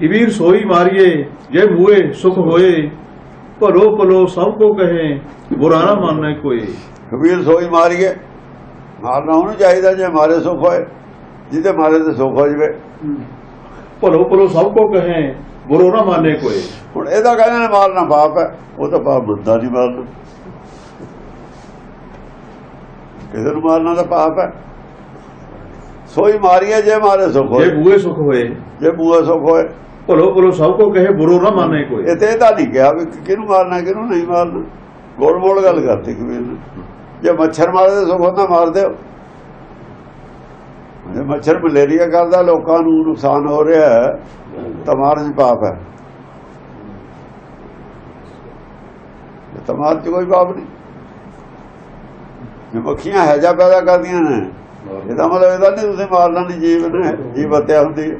ਕਬੀਰ ਸੋਈ ਮਾਰੀਏ ਜੇ ਮੂਏ ਸੁਖ ਹੋਏ ਭਲੋ ਭਲੋ ਸਭ ਕੋ ਕਹੇ ਬੁਰਾ ਨਾ ਮੰਨੇ ਕੋਈ। ਕਬੀਰ ਸੋਈ ਮਾਰੀਏ ਮਾਰਨਾ ਉਹਨੂੰ ਚਾਹੀਦਾ ਜੇ ਮਾਰੇ ਸੁਖ ਹੋਏ ਜਿਹਦੇ ਮਾਰੇ ਤੇ ਸੁਖ ਹੋ ਜਵੇ। ਭਲੋ ਭਲੋ ਸਭ ਕੋ ਕਹੇ ਬੁਰਾ ਨਾ ਮੰਨੇ ਕੋਈ। ਹੁਣ ਇਹਦਾ ਕਹਿੰਦੇ ਨੇ ਮਾਰਨਾ ਪਾਪ ਹੈ ਉਹ ਤਾਂ ਪਾਪ ਬੰਦਾ ਨਹੀਂ ਮਾਰਨਾ ਕਿਸੇ ਨੂੰ ਮਾਰਨਾ ਤਾਂ ਪਾਪ ਹੈ। ਸੋਈ ਮਾਰੀਏ ਜੇ ਮਾਰੇ ਸੁਖ ਜੇ ਹੋਏ ਮੂਏ ਸੁਖ ਹੋਏ। ਜੇ ਬੂਆ ਸੁਖ ਹੋਏ। ਭਲੋ ਭਲੋ ਸਭ ਕੋ ਕਹੇ ਬੁਰਾ ਨਾ ਮੰਨੇ ਕੋਈ। ਇਹ ਤੇ ਤਾਂ ਨਹੀਂ ਕਿਹਾ ਵੀ ਕਿਹਨੂੰ ਮਾਰਨਾ ਕਿਹਨੂੰ ਨਹੀਂ ਮਾਰਨਾ। ਗੋਲ ਮੋਲ ਗੱਲ ਕਰਤੀ ਕਬੀਰ ਨੇ। ਜੇ ਮੱਛਰ ਮਾਰਦੇ ਸੁਖ ਹੁੰਦਾ ਮਾਰ ਦਿਓ। ਜੇ ਮੱਛਰ ਮਲੇਰੀਆ ਕਰਦਾ ਲੋਕਾਂ ਨੂੰ ਨੁਕਸਾਨ ਹੋ ਰਿਹਾ ਹੈ ਤਾਂ ਮਾਰਨ 'ਚ ਪਾਪ ਹੈ। ਇਹ ਤਾਂ ਮਾਰਨ 'ਚ ਕੋਈ ਪਾਪ ਨਹੀਂ। ਜੇ ਮੱਖੀਆਂ ਹੈਜਾ ਪੈਦਾ ਕਰਦੀਆਂ ਨੇ ਇਹਦਾ ਮਤਲਬ ਇਹਦਾ ਨਹੀਂ ਤੁਸੀਂ ਮਾਰਨਾ ਨਹੀਂ ਜੀਵ ਨੇ, ਜੀਵ ਹੱਤਿਆ ਹੁੰਦੀ ਹੈ।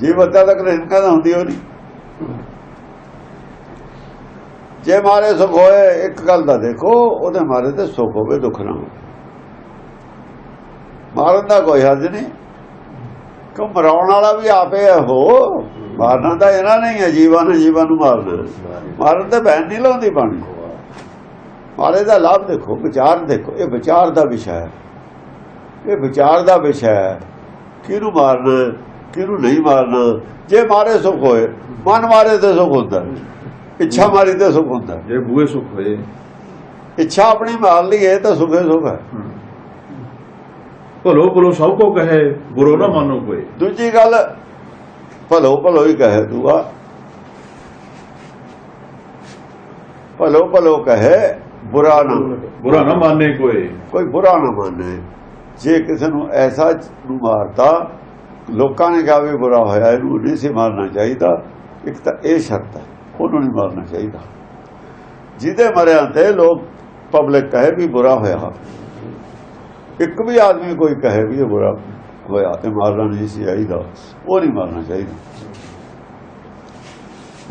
ਜੀਵ ਹੱਤਿਆ ਤਾਂ ਕਰੇ ਕਹਿੰਦਾ ਹੁੰਦੀ ਉਹ ਨਹੀਂ। ਜੇ ਮਾਰੇ ਸੁਖ ਹੋਏ, ਇੱਕ ਗੱਲ ਦਾ ਦੇਖੋ, ਉਹਦੇ ਮਾਰੇ ਤੇ ਸੁਖ ਹੋਵੇ, ਦੁੱਖ ਨਾ ਹੋਵੇ। ਮਾਰਨ ਦਾ ਕੋਈ ਹੱਦ ਨਹੀਂ। ਕਿ ਮਰਾਉਣ ਵਾਲਾ ਵੀ ਆਪੇ ਹੋ ਮਾਰਨਾ ਤਾਂ ਇਹਨਾਂ ਨਹੀਂ ਹੈ ਜੀਵਾਂ ਨੇ ਜੀਵਾਂ ਨੂੰ ਮਾਰਨਾ। ਮਾਰਨ ਤੇ ਬੈਨ ਨਹੀਂ ਲਾਉਂਦੀ ਪਾਣੀ ਮਾਰੇ ਦਾ ਲਾਭ ਦੇਖੋ, ਵਿਚਾਰ ਦੇਖੋ, ਇਹ ਵਿਚਾਰ ਦਾ ਵਿਸ਼ਾ ਹੈ। ਇਹ ਵਿਚਾਰ ਦਾ ਵਿਸ਼ਾ ਹੈ। ਕਿਹਨੂੰ ਮਾਰਨਾ ਕਿਹਨੂੰ ਨਹੀਂ ਮਾਰਨਾ? ਜੇ ਮਾਰੇ ਸੁਖ ਹੋਏ ਮਨ ਮਾਰੇ ਤੇ ਸੁਖ ਹੁੰਦਾ। ਇੱਛਾ ਮਾਰੀ ਤੇ ਸੁਖ ਹੁੰਦਾ। ਜੇ ਮੂਏ ਸੁਖ ਹੋਏ। ਇੱਛਾ ਆਪਣੀ ਮਾਰ ਲਈਏ ਤਾਂ ਸੁਖੇ ਸੁਖ ਹੈ। ਭਲੋ ਭਲੋ ਸਭ ਕੋ ਕਹੇ ਬੁਰਾ ਨਾ ਮੰਨੋ ਕੋਈ। ਦੂਜੀ ਗੱਲ ਭਲੋ ਭਲੋ ਹੀ ਕਹੇ ਦੂਆ। ਭਲੋ ਭਲੋ ਕਹੇ ਬੁਰਾ ਨਾ ਬੁਰਾ ਨਾ ਮੰਨੇ ਕੋਈ। ਕੋਈ ਬੁਰਾ ਨਾ ਮੰਨੇ। ਜੇ ਕਿਸੇ ਨੂੰ ਐਸਾ ਨੂੰ ਮਾਰਤਾ ਲੋਕਾਂ ਨੇ ਕਿਹਾ ਵੀ ਬੁਰਾ ਹੋਇਆ, ਇਹਨੂੰ ਨਹੀਂ ਸੀ ਮਾਰਨਾ ਚਾਹੀਦਾ। ਇੱਕ ਤਾਂ ਇਹ ਸ਼ਰਤ ਹੈ, ਉਹਨੂੰ ਨਹੀਂ ਮਾਰਨਾ ਚਾਹੀਦਾ। ਜਿਹਦੇ ਮਰਿਆਂ ਤੇ ਲੋਕ ਪਬਲਿਕ ਕਹੇ ਵੀ ਬੁਰਾ ਹੋਇਆ। ਇੱਕ ਵੀ ਆਦਮੀ ਕੋਈ ਕਹੇ ਵੀ ਇਹ ਬੁਰਾ ਹੋਇਆ ਤੇ ਮਾਰਨਾ ਨਹੀਂ ਸੀ ਚਾਹੀਦਾ, ਉਹ ਨਹੀਂ ਮਾਰਨਾ ਚਾਹੀਦਾ।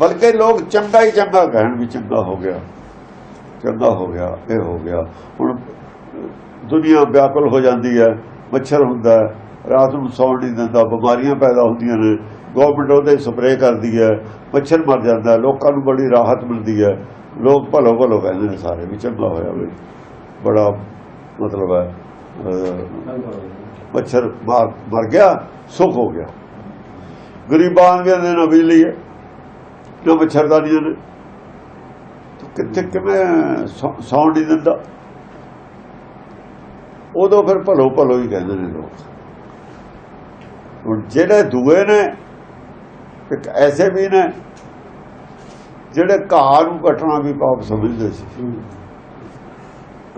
ਬਲਕਿ ਲੋਕ ਚੰਗਾ ਹੀ ਚੰਗਾ ਕਹਿਣ ਵੀ ਚੰਗਾ ਹੋ ਗਿਆ, ਚੰਗਾ ਹੋ ਗਿਆ, ਇਹ ਹੋ ਗਿਆ। ਹੁਣ ਦੁਨੀਆ ਵਿਆਕੁਲ ਹੋ ਜਾਂਦੀ ਹੈ, ਮੱਛਰ ਹੁੰਦਾ ਰਾਤ ਨੂੰ ਸੌਣ ਨਹੀਂ ਦਿੰਦਾ, ਬਿਮਾਰੀਆਂ ਪੈਦਾ ਹੁੰਦੀਆਂ ਨੇ ਗਵਰਨਮੈਂਟ ਉਹਦੇ ਸਪਰੇਅ ਕਰਦੀ ਹੈ, ਮੱਛਰ ਮਰ ਜਾਂਦਾ ਲੋਕਾਂ ਨੂੰ ਬੜੀ ਰਾਹਤ ਮਿਲਦੀ ਹੈ, ਲੋਕ ਭਲੋ ਭਲੋ ਕਹਿੰਦੇ ਨੇ ਸਾਰੇ ਵੀ ਚੰਗਾ ਹੋਇਆ ਵੀ, ਬੜਾ ਮਤਲਬ ਹੈ ਮੱਛਰ ਮਰ ਗਿਆ, ਸੁੱਖ ਹੋ ਗਿਆ। ਗਰੀਬਾਂ ਦੇ ਨਾ ਬਿਜਲੀ ਹੈ, ਨਾ ਮੱਛਰਦਾਨੀਆਂ ਨੇ। ਕਿੱਥੇ ਕਿਵੇਂ ਸੌ- ਸੌਣ ਨਹੀਂ ਦਿੰਦਾ? ਉਦੋਂ ਫਿਰ ਭਲੋ ਭਲੋ ਹੀ ਕਹਿੰਦੇ ਨੇ ਲੋਕ। ਹੁਣ ਜਿਹੜੇ ਦੂਏ ਨੇ ਇੱਕ ਐਸੇ ਵੀ ਨੇ ਜਿਹੜੇ ਘਾਹ ਨੂੰ ਕੱਟਣਾ ਵੀ ਪਾਪ ਸਮਝਦੇ ਸੀ।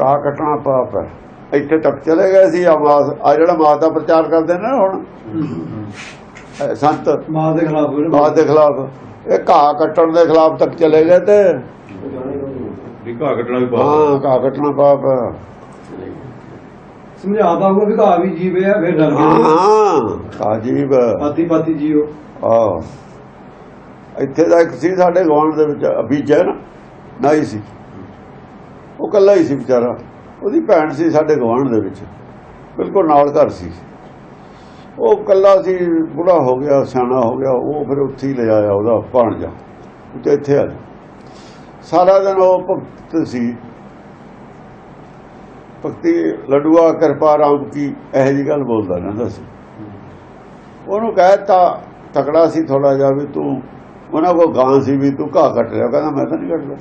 ਘਾਹ ਕੱਟਣਾ ਪਾਪ ਹੈ। ਇੱਥੇ ਤੱਕ ਚਲੇ ਗਏ ਸੀ ਆ ਜਿਹੜਾ ਮਾਸ ਦਾ ਪ੍ਰਚਾਰ ਕਰਦੇ ਨੇ ਹੁਣ। ਸੰਤ। ਮਾਂ ਦੇ ਖਿਲਾਫ ਮਾਸ ਦੇ ਖਿਲਾਫ। ਇਹ ਘਾਹ ਕੱਟਣ ਦੇ ਖਿਲਾਫ ਤੱਕ ਚਲੇ ਗਏ ਤੇ। ਵੀ ਘਾਹ ਕੱਟਣਾ ਵੀ ਪਾਪ ਹਾਂ। ਘਾਹ ਕੱਟਣਾ ਪਾਪ ਹੈ ਸਮਝਾਤਾ ਹੋਊਗਾ ਵੀ ਘਾਹ ਵੀ ਜੀਵੇ ਆ ਫਿਰ ਡਰ ਹਾਂ ਗਏ। ਹਾਂ ਕਾਜੀਬ ਪਾਤੀ ਪਾਤੀ ਜੀਓ। ਆ ਇੱਥੇ ਦਾ ਇੱਕ ਸੀ ਸਾਡੇ ਗਵਾਂਢ ਦੇ ਵਿੱਚ ਅਬੀਜਾ ਨਾ ਨਾਈ ਸੀ। ਉਹ ਕੱਲਾ ਹੀ ਸੀ ਵਿਚਾਰਾ। ਉਹਦੀ ਭੈਣ ਸੀ ਸਾਡੇ ਗਵਾਂਢ ਦੇ ਵਿੱਚ। ਬਿਲਕੁਲ ਨਾਲ ਘਰ ਸੀ। ਉਹ ਕੱਲਾ ਸੀ ਬੁੜਾ ਹੋ ਗਿਆ ਸਿਆਣਾ ਹੋ ਗਿਆ ਉਹ ਫਿਰ ਉੱਥੇ ਹੀ ਲੈ ਆਇਆ ਉਹਦਾ ਭਾਣਜਾ। ਤੇ ਇੱਥੇ ਆ ਸਾਰਾ ਦਿਨ ਉਹ ਭਗਤ ਸੀ। ਭਗਤੀ, ਲਡੂਆ, ਕਿਰਪਾ, ਰਾਮ ਕੀ ਇਹੋ ਜੀ ਗੱਲ ਬੋਲਦਾ ਰਹਿੰਦਾ ਸੀ। ਉਹਨੂੰ ਕਹਿਤਾ ਤਕੜਾ ਸੀ ਥੋੜਾ ਜਿਹਾ ਵੀ ਤੂੰ। ਉਹਨਾਂ ਕੋ ਗਾਂ ਸੀ ਵੀ ਤੂੰ ਘਾਹ ਕੱਟ ਰਿਹਾ ਕਹਿੰਦਾ, ਮੈਂ ਤਾਂ ਨਹੀਂ ਕੱਟਦਾ।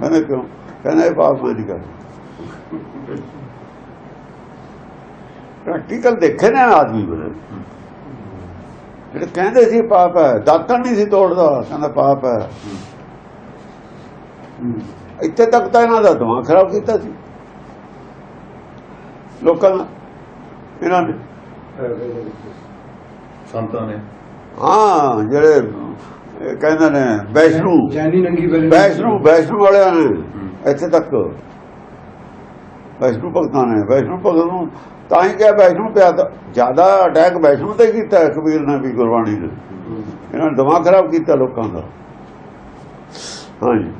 ਕਹਿੰਦਾ, ਕਿਉਂ? ਕਹਿੰਦਾ, ਇਹ ਪਾਪ ਮੈਂ ਨਹੀਂ ਕਰਦਾ। ਪ੍ਰੈਕਟੀਕਲ ਦੇਖੇ ਨੇ ਆਦਮੀ ਬਣੇ ਜਿਹੜੇ ਕਹਿੰਦੇ ਸੀ ਪਾਪ ਹੈ, ਦਾਤਣ ਨਹੀਂ ਸੀ ਤੋੜਦਾ, ਕਹਿੰਦਾ, ਪਾਪ ਹੈ। ਇੱਥੇ ਤੱਕ ਤਾਂ ਇਹਨਾਂ ਦਾ ਦਿਮਾਗ ਖਰਾਬ ਕੀਤਾ ਸੀ। ਲੋਕਾਂ ਦਾ ਇਹਨਾਂ ਨੇ ਸੰਤਾਂ ਨੇ। ਹਾਂ ਜਿਹੜੇ ਕਹਿੰਦੇ ਨੇ ਵੈਸ਼ਨੂ। ਚੈਨੀ ਨੰਗੀ ਬਲੀ ਵੈਸ਼ਨੂ ਵੈਸ਼ਨੂ ਵਾਲਿਆਂ ਨੇ ਇੱਥੇ ਤੱਕ। ਵੈਸ਼ਨੂ ਭਗਤਾਂ ਨੇ ਵੈਸ਼ਨੂ ਭਗਤ ਨੂੰ ਤਾਂ ਹੀ ਕਿਹਾ ਵੈਸ਼ਨੂ ਪਿਆ ਤਾਂ ਜ਼ਿਆਦਾ ਅਟੈਕ ਵੈਸ਼ਨੂ ਤੇ ਕੀਤਾ ਹੈ ਕਬੀਰ ਨੇ ਵੀ ਗੁਰਬਾਣੀ ਨੇ। ਇਹਨਾਂ ਨੇ ਦਿਮਾਗ ਖਰਾਬ ਕੀਤਾ ਲੋਕਾਂ ਦਾ। ਹਾਂਜੀ।